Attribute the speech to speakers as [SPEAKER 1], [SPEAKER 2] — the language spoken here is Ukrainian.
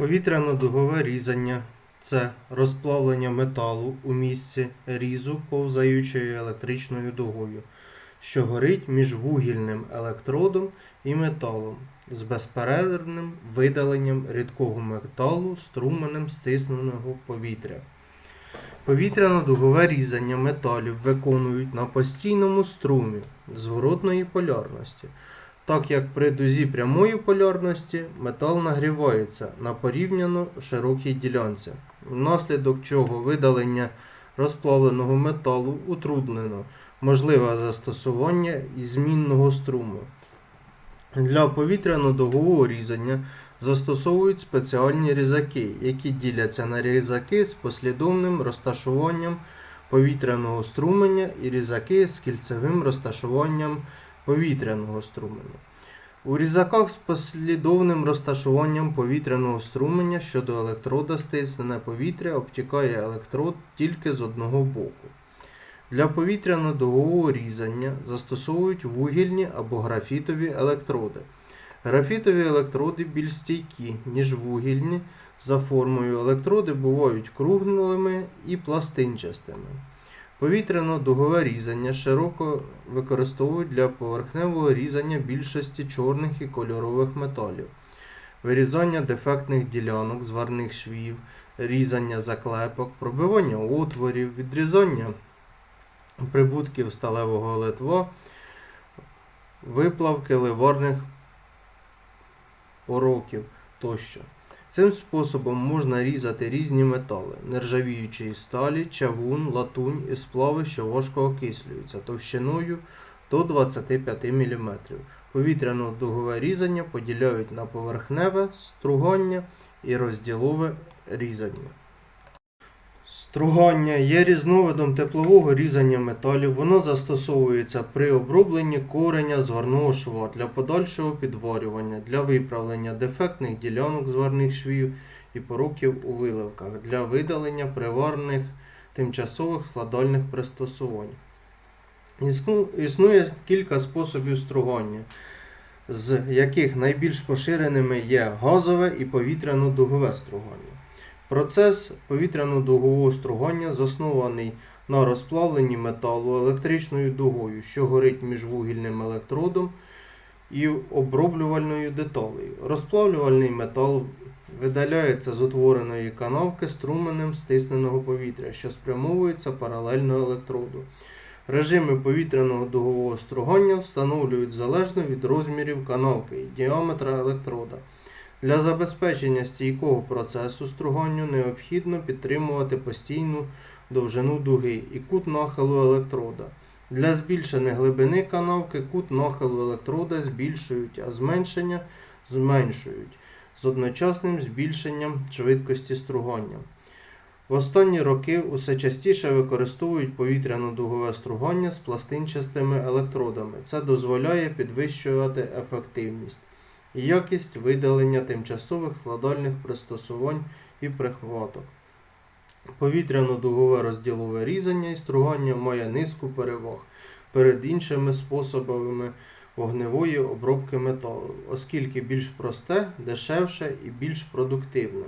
[SPEAKER 1] Повітряно-дугове різання це розплавлення металу у місці різу повзаючою електричною дугою, що горить між вугільним електродом і металом з безперервним видаленням рідкого металу струменем стисненого повітря. Повітряно-дугове різання металів виконують на постійному струмі зворотної полярності. Так як при дузі прямої полярності метал нагрівається на порівняно широкій ділянці, внаслідок чого видалення розплавленого металу утруднено, можливе застосування і змінного струму. Для повітряно-дугового різання застосовують спеціальні різаки, які діляться на різаки з послідовним розташуванням повітряного струменя і різаки з кільцевим розташуванням повітряного струменя. У різаках з послідовним розташуванням повітряного струменя щодо електрода стиснене повітря обтікає електрод тільки з одного боку. Для повітряно-дугового різання застосовують вугільні або графітові електроди. Графітові електроди більш стійкі, ніж вугільні. За формою електроди бувають круглими і пластинчастими. Повітряно-дугове різання широко використовують для поверхневого різання більшості чорних і кольорових металів, вирізання дефектних ділянок зварних швів, різання заклепок, пробивання отворів, відрізання прибутків сталевого литва, виплавки ливарних пороків тощо. Цим способом можна різати різні метали, нержавіючі сталі, чавун, латунь і сплави, що важко окислюються товщиною до 25 мм. Повітряно-дугове різання поділяють на поверхневе, стругання і розділове різання. Стругання є різновидом теплового різання металів. Воно застосовується при обробленні кореня зварного шва для подальшого підварювання, для виправлення дефектних ділянок зварних швів і пороків у виливках, для видалення приварних тимчасових складальних пристосувань. Існує кілька способів стругання, з яких найбільш поширеними є газове і повітряно-дугове стругання. Процес повітряно-дугового стругання заснований на розплавленні металу електричною дугою, що горить між вугільним електродом і оброблювальною деталею. Розплавлювальний метал видаляється з утвореної канавки струменем стисненого повітря, що спрямовується паралельно електроду. Режими повітряного дугового стругання встановлюють залежно від розмірів канавки і діаметра електрода. Для забезпечення стійкого процесу струганню необхідно підтримувати постійну довжину дуги і кут нахилу електрода. Для збільшення глибини канавки кут нахилу електрода збільшують, а зменшення зменшують з одночасним збільшенням швидкості стругання. В останні роки усе частіше використовують повітряно-дугове стругання з пластинчастими електродами. Це дозволяє підвищувати ефективність і якість видалення тимчасових складальних пристосувань і прихваток. Повітряно-дугове розділове різання і стругання має низку переваг перед іншими способами вогневої обробки металу, оскільки більш просте, дешевше і більш продуктивне.